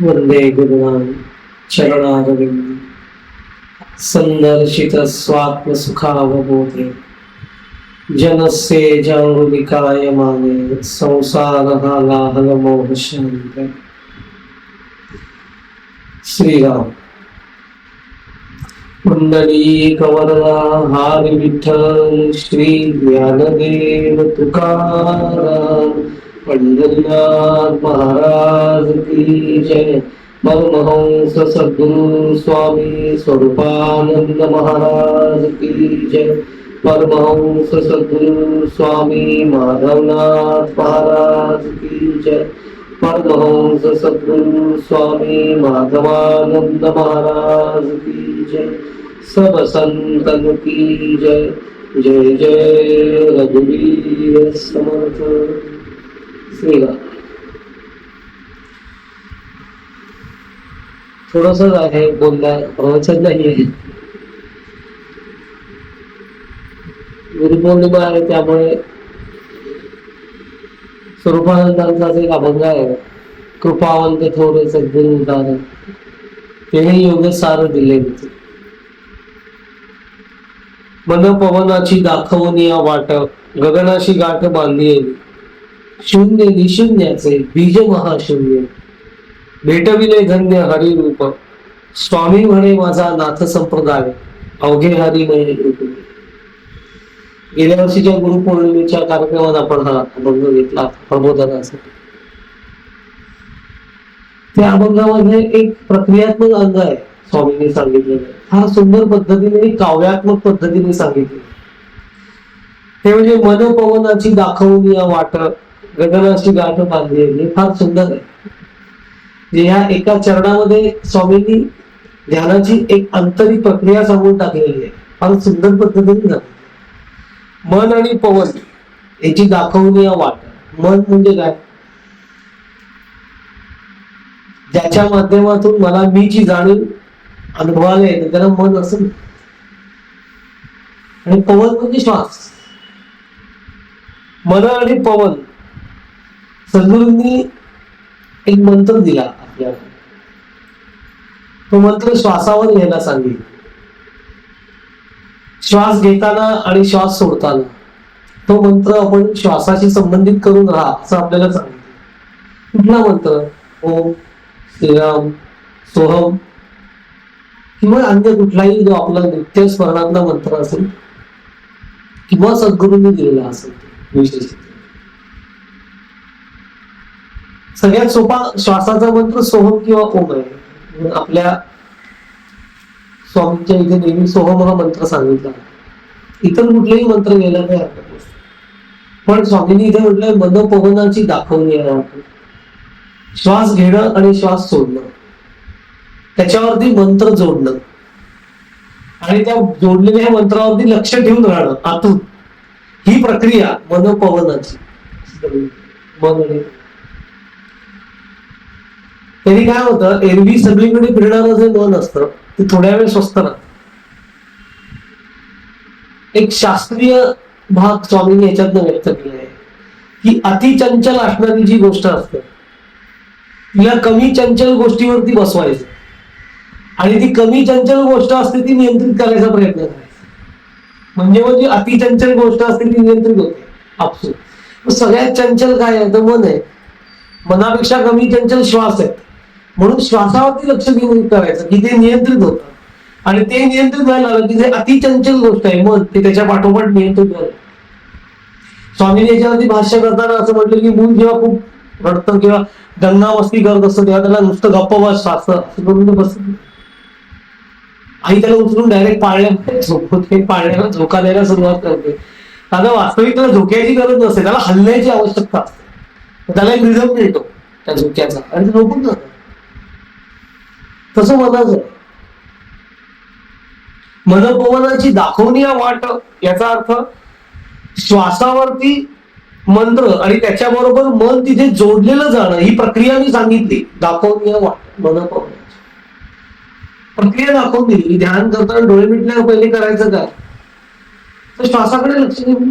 वंदे गुरुनाम चरणारविंद संदर्शित स्वात्म सुखावबोधे जनस्य जांगुलिकाय माने संसारः मोह शांत श्रीराम। कुंडली कवरला हार विठ्ठल श्री ज्ञानदेव तुकाराम पंढरीनाथ महाराज की जय. परमहंस सद्गुरु स्वामी स्वरूपानंद महाराज की जय. परमहंस सद्गुरु स्वामी माधवनाथ महाराज की जय. परमहंस सद्गुरु स्वामी माधवानंद महाराज की जय. सब संतन की जय. जय जय रघुवीर समर्थ. श्रीराम थोडस आहे बोलला प्रवचन नाही आहे. गुरुपौर्णिमा आहे त्यामुळे स्वरूपानंदांचा एक अभंग आहे कृपावंत थोर सद्गुरु उदाहरण त्याने योग सार दिले. मन पवनाची दाखवून या वाट गगनाशी गाठ बांधली शून्य निशून्याचे बीज महाशून्य भेटविले धन्य हरिरूप. स्वामी म्हणे माझा नाथ संप्रदाय. अवघे हरी म्हणे रूप. गेल्या वर्षीच्या गुरुपौर्णिमेच्या कार्यक्रमात आपण हा अभंग घेतला प्रबोधनासाठी. त्या अभंगामध्ये एक प्रक्रियात्मक अंग आहे स्वामींनी सांगितलेलं फार सुंदर पद्धतीने काव्यात्मक पद्धतीने सांगितले ते म्हणजे मन पवनाची दाखवून या वाट गगनाची गाठ बांधली आहे. हे फार सुंदर आहे. जे ह्या एका चरणामध्ये स्वामींनी ध्यानाची एक आंतरिक प्रक्रिया सांगून टाकलेली आहे. फार सुंदर पद्धतीने मन आणि पवन याची दाखवणी या वाट. मन म्हणजे काय? ज्याच्या माध्यमातून मला मी जी जाणीव अनुभवाला येते त्याला मन असं आणि पवन म्हणजे श्वास. मन आणि पवन सद्गुरूंनी एक मंत्र दिला आपल्याला तो मंत्र श्वासावर घ्यायला सांगितलं. श्वास घेताना आणि श्वास सोडताना तो मंत्र आपण श्वासाशी संबंधित करून राहा असं आपल्याला सांगितलं. कुठला मंत्र? ओम श्रीराम सोहम किंवा अन्य कुठलाही जो आपला नित्य स्मरणातला मंत्र असेल किंवा सद्गुरूंनी दिलेला असेल विशेष सगळ्यात सोपा श्वासाचा मंत्र सोहम किंवा ओम आहे. आपल्या स्वामींच्या इथे नेहमी सोहम हा मंत्र सांगितला. इतर कुठलेही मंत्र घ्यायला नाही हरकत नाही. पण स्वामींनी इथे म्हटलंय मनोपवनाची दाखवणी आहे. आपण श्वास घेणं आणि श्वास सोडणं. त्याच्यावरती मंत्र जोडणं. आणि त्या जोडलेल्या मंत्रावरती लक्ष ठेवून राहणं आतून. ही प्रक्रिया मनोपवनाची. मन आणि त्यांनी काय होतं एरवी सगळीकडे फिरणारं जे मन असतं ते थोड्या वेळ स्वस्त राहत. एक शास्त्रीय भाग स्वामींनी याच्यातनं व्यक्त केला आहे की अतिचंचल असणारी जी गोष्ट असते तिला कमी चंचल गोष्टीवरती बसवायचं. आणि ती कमी चंचल गोष्ट असते ती नियंत्रित करायचा प्रयत्न करायचा. म्हणजे म्हणजे अतिचंचल गोष्ट असते ती नियंत्रित होते. आपसूक सगळ्यात चंचल काय आहे? तर मन आहे. मनापेक्षा कमी चंचल श्वास आहे. म्हणून श्वासावरती लक्ष देऊन करायचं की ते नियंत्रित होतं. आणि ते नियंत्रित व्हायला लागलं की जे अतिचंचल गोष्ट आहे मन ते त्याच्या पाठोपाठ नियंत्रित झालं स्वामीने याच्यावरती भाष्य करताना असं म्हटलं की मूल जेव्हा खूप रडतं किंवा दंगामस्ती करत असतं तेव्हा त्याला नुसतं गप्प बस असं असं करून ते बसत. आई त्याला उचलून डायरेक्ट पाळण्या झोपते पाळण्याला झोका द्यायला सुरुवात करते. आता वास्तविक त्याला झोक्याची गरज नसते त्याला हलण्याची आवश्यकता असते. त्याला एक रिझम मिळतो त्या झोक्याचा आणि ते झोपून जातं. तसं मनाचं आहे मनोपवनाची दाखवणी या वाट याचा अर्थ श्वासावरती मंत्र आणि त्याच्याबरोबर मन तिथे जोडलेलं जाणं ही प्रक्रिया मी सांगितली. दाखवणी या वाट मनोपवनाची प्रक्रिया दाखवून दिली. ध्यान करताना डोळे मिटल्यावर पहिले करायचं काय? तर श्वासाकडे लक्ष देऊन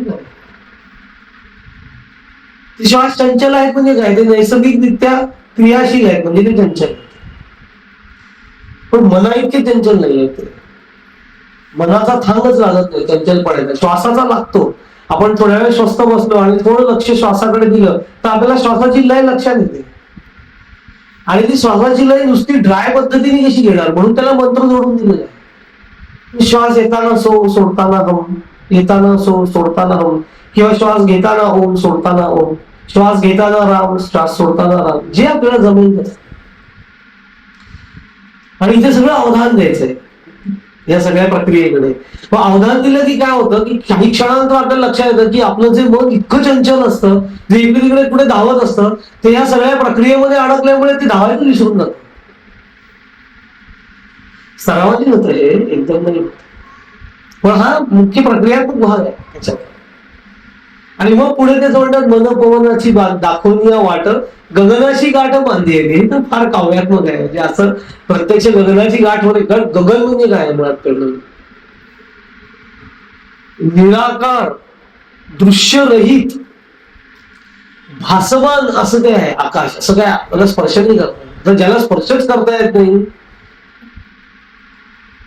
ते श्वास चंचल आहेत म्हणजे काय? ते नैसर्गिकरित्या क्रियाशील आहेत म्हणजे ते चंचल. पण मना इतके टेन्शन नाही आहेत ते. मनाचा थांगच लागत नाही टेन्शन पडायचा श्वासाचा लागतो. आपण थोड्या वेळ स्वस्त बसलो आणि थोडं लक्ष श्वासाकडे दिलं तर आपल्याला श्वासाची लय लक्षात येते. आणि ती श्वासाची लय नुसती ड्राय पद्धतीने कशी घेणार? म्हणून त्याला मंत्र जोडून दिलेला आहे. श्वास येताना सो सोडताना हम येताना सो सोडताना हम किंवा श्वास घेताना ओम सोडताना ओम. श्वास घेताना राम श्वास सोडताना राम. जे आपल्याला जमेल तसं. आणि इथे सगळं अवधान द्यायचंय. या सगळ्या प्रक्रियेकडे. मग अवधान दिलं की काय होतं? की काही क्षणानंतर आपल्याला लक्षात येतं की आपलं जे मन इतकं चंचल असतं जे इकडे तिकडे कुठे धावत असतं ते या सगळ्या प्रक्रियेमध्ये अडकल्यामुळे ते धावायचं विसरून जात. सरावाची होतं हे एकदम म्हणजे. पण हा मुख्य प्रक्रियात्मक भाग आहे. त्याच्यात आणि मग पुढे ते म्हणतात मनपवनाची बात दाखवून या वाट गगनाची गाठ बांधली आहे. हे तर फार काव्यात्मक आहे. म्हणजे असं प्रत्यक्ष गगनाची गाठ होते गगन म्हणजे काय आहे मुळात कळलं निराकार दृश्यरहित भासमान असं ते आहे आकाश. असं काय आपल्याला स्पर्श नाही करत तर ज्याला स्पर्शच करता येत नाही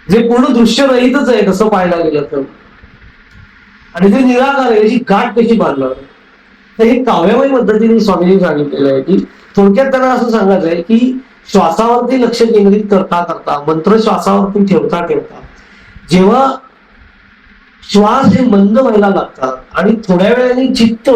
जे पूर्ण दृश्य रहितच आहे तसं पाहायला गेलं तर. आणि ते निराकार आहे याची गाठ कशी बांधणार तर हे काव्यमय पद्धतीने स्वामींनी सांगितलेलं आहे की थोडक्यात त्यांना असं सांगायचं आहे की श्वासावरती लक्ष केंद्रित करता करता मंत्र श्वासावरती ठेवता ठेवता जेव्हा श्वास हे मंद व्हायला लागतात आणि थोड्या वेळाने चित्त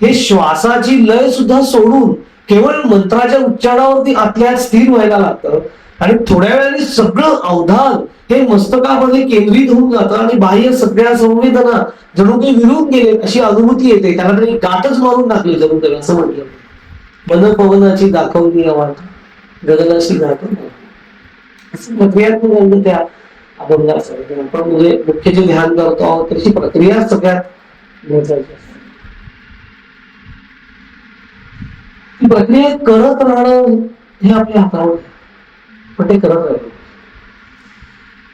हे श्वासाची लय सुद्धा सोडून केवळ मंत्राच्या उच्चारावरती आतल्या स्थिर व्हायला लागतं आणि थोड्या वेळाने सगळं अवधान हे मस्तकामध्ये केंद्रित होऊन जातं आणि बाह्य सगळ्या संवेदना जणू काही विरून गेले अशी अनुभूती येते. त्याला त्यांनी गाठच मारून टाकली जणू काही असं म्हटलं. मन पवनाची दाखवली वाट गगनाची गाठ त्या अभंगाचं आपण म्हणजे मुख्य जे ध्यान करतो आहोत त्याची प्रक्रिया सगळ्यात महत्वाची ती प्रक्रिया करत राहणं हे आपल्या हातावर पण ते करत राहतो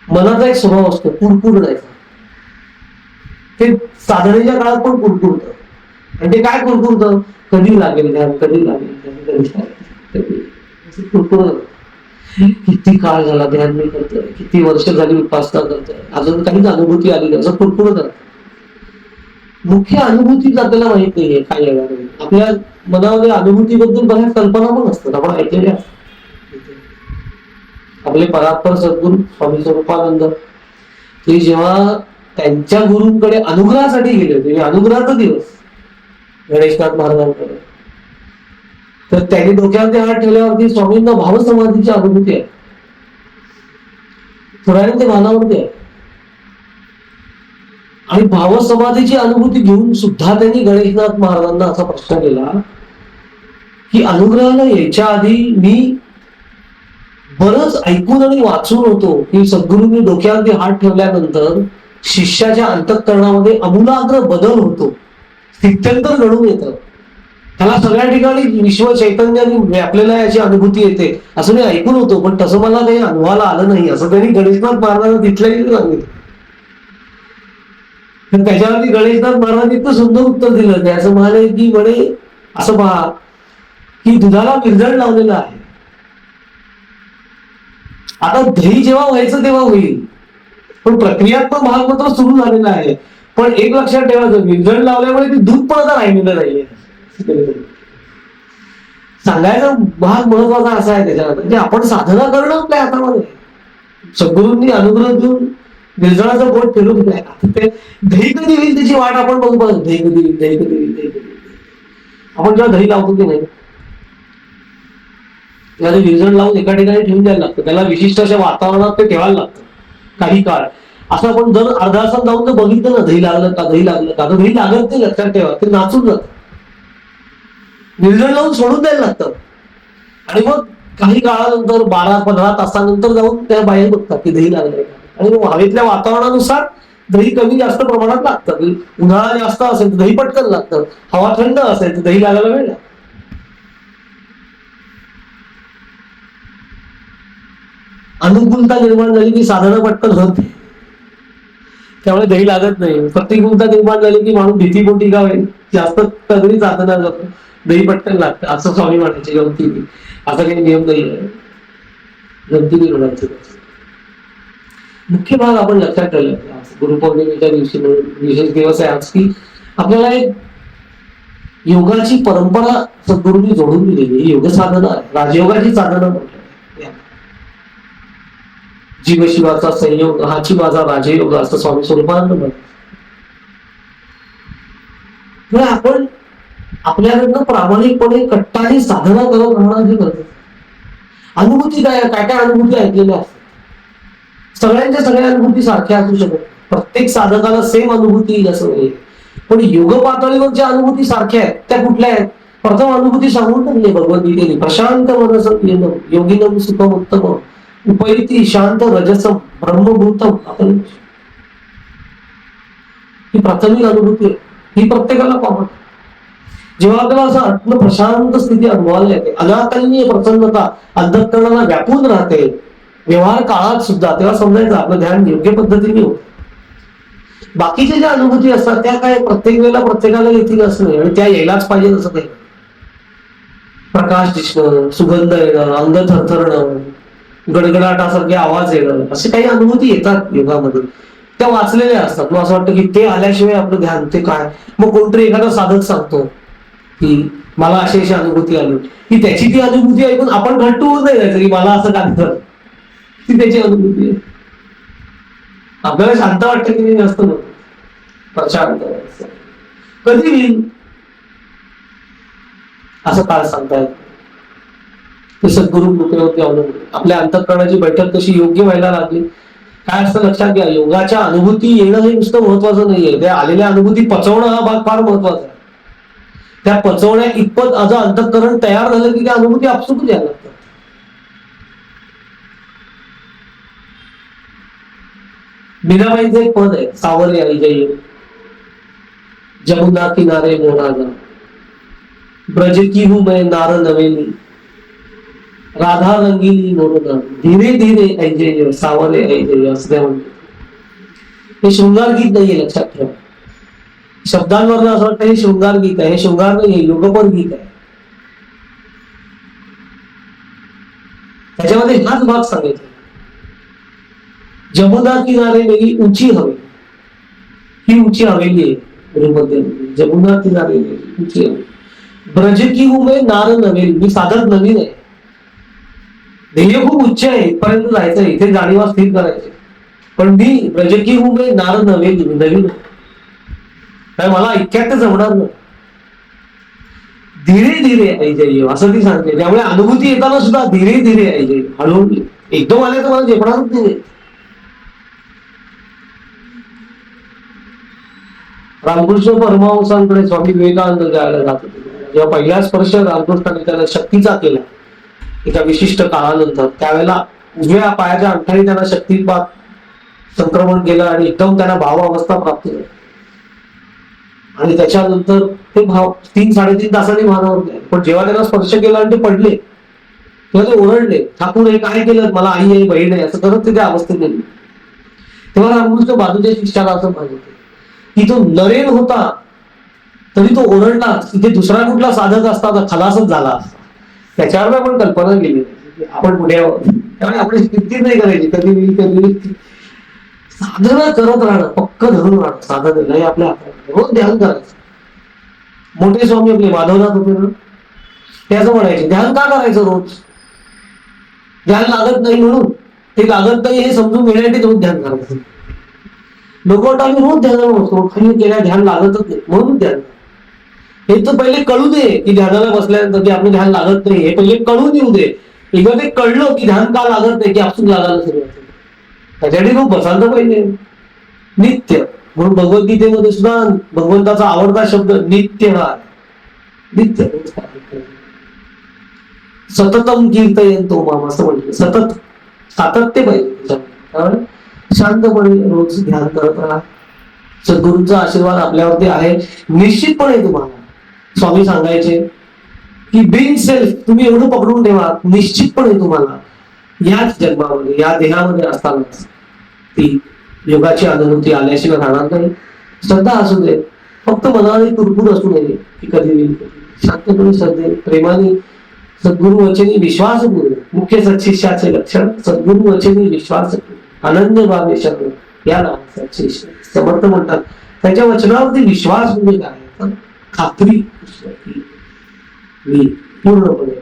मनाचा एक स्वभाव असतो कुरकुर जायचा. ते साधनेच्या काळात पण कुरकुरत. आणि ते काय कुरकुरत? कधी लागेल घ्या कधी लागेल कुरकुर किती काळ झाला ध्यान मी करतोय किती वर्ष झाली उपासना करतोय. अजून काहीच अनुभूती आली नाही असं कुडकुडत राहतं मुख्य अनुभूतीच आपल्याला माहीत नाहीये काय येणार आपल्या मनामध्ये अनुभूतीबद्दल बऱ्याच कल्पना पण असतात आपण ऐकलेल्या असतात. आपले परात्पर सद्गुरू स्वामी स्वरूपानंद. ते जेव्हा त्यांच्या गुरूंकडे अनुग्रहासाठी गेले होते म्हणजे अनुग्रहाचा दिवस गणेशनाथ महाराजांकडे. तर त्यांनी डोक्यावरती हात ठेवल्यावरती स्वामींना भावसमाधीची अनुभूती आहे. थोड्याने ते भानावरती आहे. आणि भावसमाधीची अनुभूती घेऊन सुद्धा त्यांनी गणेशनाथ महाराजांना असा प्रश्न केला की अनुग्रहाला यायच्या आधी मी बरंच ऐकून आणि वाचून होतो की सद्गुरूंनी डोक्यावरती हात ठेवल्यानंतर शिष्याच्या अंतःकरणामध्ये अमूलाग्र बदल होतो. स्थित्यंतर घडून येतं. त्याला सगळ्या ठिकाणी विश्व चैतन्याने व्यापलेला याची अनुभूती येते. असं मी ऐकून होतो पण तसं मला काही अनुभवाला आलं नाही. असं त्यांनी गणेशनाथ महाराजांना तिथल्याही सांगितलं. त्याच्यावरती गणेशनाथ महाराजांनी इतकं सुंदर उत्तर दिलं. ते असं म्हणाले की म्हणे असं पहा की दुधाला विरजण लावलेलं आहे. आता दही जेव्हा व्हायचं तेव्हा होईल. पण प्रक्रियात्मक भाग मात्र सुरू झालेला आहे. पण एक लक्षात ठेवायचं विरजण लावल्यामुळे ते दूध पण आता राहिलेलं नाहीये. सांगायचा भाग महत्त्वाचा असा आहे त्याच्यात म्हणजे आपण साधना करणं आपल्या हातामध्ये. आहे. सद्गुरूंनी अनुग्रह देऊन निर्जळाचं बोट फिरून ते दही कधी होईल त्याची वाट आपण बघू पाहतो दही कधी होईल दही कधी होईल दही कधी आपण जेव्हा दही लावतो की नाही त्याला विरजण लावून एका ठिकाणी ठेवून द्यायला लागतं. त्याला विशिष्ट अशा वातावरणात ते ठेवायला लागतं. काही काळ. असं आपण जर अर्धा तासात जाऊन तर बघितलं ना दही लागलं का दही लागलं का? तर दही लागत नाही लक्षात ठेवा ते नाचून जात. निर्जण लावून सोडून द्यायला लागतं. आणि मग काही काळानंतर बारा पंधरा तासानंतर जाऊन त्या बाहेर बघतात की दही लागलंय का? आणि मग हवेतल्या वातावरणानुसार दही कमी जास्त प्रमाणात लागतं. उन्हाळा जास्त असेल तर दही पटकन लागतं. हवा थंड असेल तर दही लागायला वेळ लागतो. अनुकूलता निर्माण झाली की साधना पटकन होत त्यामुळे दही लागत नाही. प्रतिकूलता निर्माण झाली की माणूस भीतीपोटी का होईल जास्त तगडी साधना जातो. दही पटकन लागतं. असं स्वामी म्हणायचे गमती असा काही नियम नाही आहे गमतीने मुख्य भाग आपण लक्षात ठेवला गुरुपौर्णिमेच्या दिवशी विशेष दिवस आहे आज की आपल्याला एक योगाची परंपरा सद्गुरूंनी जोडून दिलेली योग साधना राजयोगाची साधना म्हणतात जीवशिवाचा संयोग हाची माझा राजयोग असं स्वामी स्वरूपानंद म्हणतात आपण आपल्याकडनं प्रामाणिकपणे कट्टाने साधना करत राहणं हे गरजेचं अनुभूती काय काय काय अनुभूती ऐकलेल्या असतात? सगळ्यांच्या सगळ्या अनुभूती सारख्या असू शकत प्रत्येक साधकाला सेम अनुभूती येईल असं नाही. पण योग पातळीवर ज्या अनुभूती सारख्या आहेत त्या कुठल्या आहेत? प्रथम अनुभूती सांगून टाकली आहे भगवद्गीतेने. प्रशांत मनस येणं योगिनम सुखम उत्तम उपैती शांत रजसम ब्रह्मभूतम आपण ही प्राथमिक अनुभूती ही प्रत्येकाला कॉमन जेव्हा आपल्याला असं आत्म प्रशांत स्थिती अनुभवायला येते अनाकलनीय प्रसन्नता अंतःकरणाला व्यापून राहते. व्यवहार काळात सुद्धा तेव्हा समजायचं आपलं ध्यान योग्य पद्धतीने होत. बाकीच्या ज्या अनुभूती असतात त्या काय प्रत्येक वेळेला प्रत्येकाला येतील असं नाही आणि त्या यायलाच पाहिजे असं नाही. प्रकाश दिसणं सुगंध येणं अंग थरथरणं गडगडाटासारखे आवाज येणं असे काही अनुभूती येतात योगामध्ये त्या वाचलेल्या असतात. मग असं वाटतं की ते आल्याशिवाय आपलं ध्यान ते काय? मग कोणतरी एखादा साधक सांगतो की मला अशी अशी अनुभूती आली. की त्याची ती अनुभूती ऐकून आपण घट्ट होऊ नये जायचं की मला असं काय ती त्याची अनुभूती आहे. आपल्याला शांत वाटतं की नाही जास्त नको कधी येईल असं काय सांगता येत ते सद्गुरु कृपेवरती अवलंबून आपल्या अंतःकरणाची बैठक कशी योग्य व्हायला लागली काय असतं लक्षात घ्या योगाच्या अनुभूती येणं हे नुसतं महत्वाचं नाहीये. त्या आलेल्या अनुभूती पचवणं हा भाग फार महत्त्वाचा आहे. त्या पचवण्या इतपत आज अंतःकरण तयार झालं की त्या अनुभूती आपसुक यायला लागतात. मीराबाईचं एक पद आहे सावरे आई जय. जमुना किनारे मोनाजा ब्रज की हूं मैं नार नवेली. राधा रंगीली मोरना धीरे धीरे ऐजय सावरे ऐजे असं त्या म्हणतात हे शृंगार गीत नाहीये लक्षात ठेवा. शब्दांवर असं वाटतं हे शृंगार गीत आहे. हे शृंगार नाही युगपद गीत आहे. त्याच्यामध्ये हाच भाग सांगितला जमुना किनारे मेली उंची हवेली ही उंची हवेली आहे गुरुमध्ये जमुना किनारे मेली उंची हवेली ब्रज की उमे नार नवेल मी साधत नवीन आहे. ध्येय खूप उच्च आहे इथपर्यंत जायचं इथे जाणीवा स्थिर करायचे. पण मी रजकी उभे नार नवेल नवीन काय मला इतक्यात जमणार नाही. धीरे धीरे आई असं ती सांगते. त्यामुळे अनुभूती येताना सुद्धा धीरे धीरे ऐजय हळूहळू. एकदम आले तर मला झेपणारच नाही. रामकृष्ण परमहंसांकडे स्वामी विवेकानंद जायला जात होते. जेव्हा पहिला स्पर्श रामकृष्णाने त्याला शक्तीचा केला. एका विशिष्ट काळानंतर. त्यावेळेला उजव्या पायाच्या अंठाने त्यांना शक्तिपात संक्रमण केलं आणि एकदम त्यांना भाव अवस्था प्राप्त झाली. आणि त्याच्यानंतर ते भाव तीन साडेतीन तासांनी भानावर गेले. पण जेव्हा त्यांना स्पर्श केला आणि ते पडले तेव्हा ते ओरडले ठाकूर हे काय केलं मला आई आहे बहीण आहे. असं करत ते त्या अवस्थेत गेले. तेव्हा रामकृष्ण बाजूच्या शिष्याला असं म्हणत की तो नरेन होता तरी तो ओरडला. तिथे दुसरा कुठला साधक असता तर खलासच झाला असता. त्याच्यावर आपण कल्पना केली. की आपण पुढे आहोत त्यामुळे आपण किती नाही करायची. कधी मी कधी साधना करत राहणं पक्क धरून राहणं साधन नाही आपल्या रोज ध्यान करायचं. मोठे स्वामी आपले माधवनाथ होते ना त्याचं म्हणायचे ध्यान का करायचं रोज? ध्यान लागत नाही म्हणून. ते लागत नाही हे समजून घेण्यासाठी रोज ध्यान करायचं. लोक आम्ही रोज ध्यान बसतो. खाली केल्या ध्यान लागतच नाही. म्हणून ध्यान. हे तर पहिले कळू दे की ध्यानाला बसल्यानंतर की आपलं ध्यान लागत नाही. हे पहिले कळू देऊ दे. एकदा ते कळलं की ध्यान का लागत नाही की आपण लागायला सुरुवात होते. त्याच्यासाठी खूप बसायला पाहिजे. नित्य. म्हणून भगवद्गीतेमध्ये सुद्धा भगवंताचा आवडता शब्द नित्य हा नित्य. सततम कीर्तयन तो मामा असं म्हणलं. सतत. सातत्य पाहिजे त्याच्यामध्ये. शांतपणे रोज ध्यान करत राहा. सद्गुरूंचा आशीर्वाद आपल्यावरती आहे. निश्चितपणे तुम्हाला. स्वामी सांगायचे की बिंग सेल्फ तुम्ही एवढं पकडून ठेवा निश्चितपणे तुम्हाला याच जन्मामध्ये या देहामध्ये असतानाच ती योगाची अनुभूती आल्याशिवाय राहणार नाही. श्रद्धा असू दे फक्त मनाने कुरकुर असू नये की कधी होईल शांतपणे श्रद्धे प्रेमाने सद्गुरु वचनी विश्वास गुरु मुख्य सत्शिष्याचे लक्षण सद्गुरु वचनी विश्वास आनंद भावे शब्द या नावाचा शिष्य समर्थ म्हणतात. त्याच्या वचनावरती विश्वास म्हणजे काय? खात्री की मी पूर्णपणे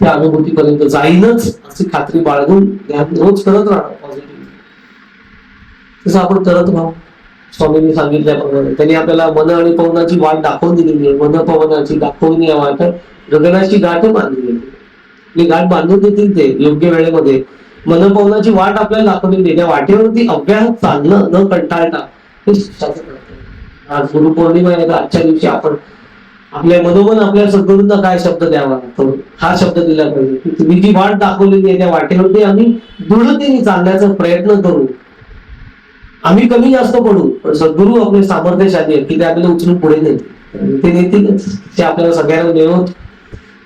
त्या अनुभूतीपर्यंत जाईनच अशी खात्री बाळगून ध्यान रोज करत राहणार पॉझिटिव्ह तसं आपण करत राहू. स्वामींनी सांगितल्याप्रमाणे. त्यांनी आपल्याला मन आणि पवनाची वाट दाखवून दिलेली आहे. मन पवनाची दाखवून या वाट गगनाची गाठ बांधली गेली गाठ बांधून देतील ते योग्य वेळेमध्ये. मन पवनाची वाट आपल्याला दाखवली त्या वाटेवरती अभ्यास चालणं न कंटाळता हे आज गुरुपौर्णिमा आहे आजच्या दिवशी आपण आपल्या मनोमन आपल्या सद्गुरूंना काय शब्द द्यावा तो हा शब्द दिला पाहिजे. की तुम्ही जी वाट दाखवलेली आहे त्या वाटेवरती आम्ही दृढतेने चालण्याचा प्रयत्न करू. आम्ही कमी जास्त पडू पण सद्गुरू आपले सामर्थ्यशाली आहेत की ते आपल्याला उचलून पुढे नेतील. ते नेतीलच ते आपल्याला सगळ्यांना मिळवत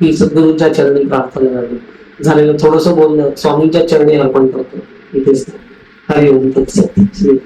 ही सद्गुरूंच्या चरणी प्रार्थना झाली झालेलं थोडस बोलणं स्वामींच्या चरणी अर्पण करतो. इथेच. हरिओम तत्सत. श्री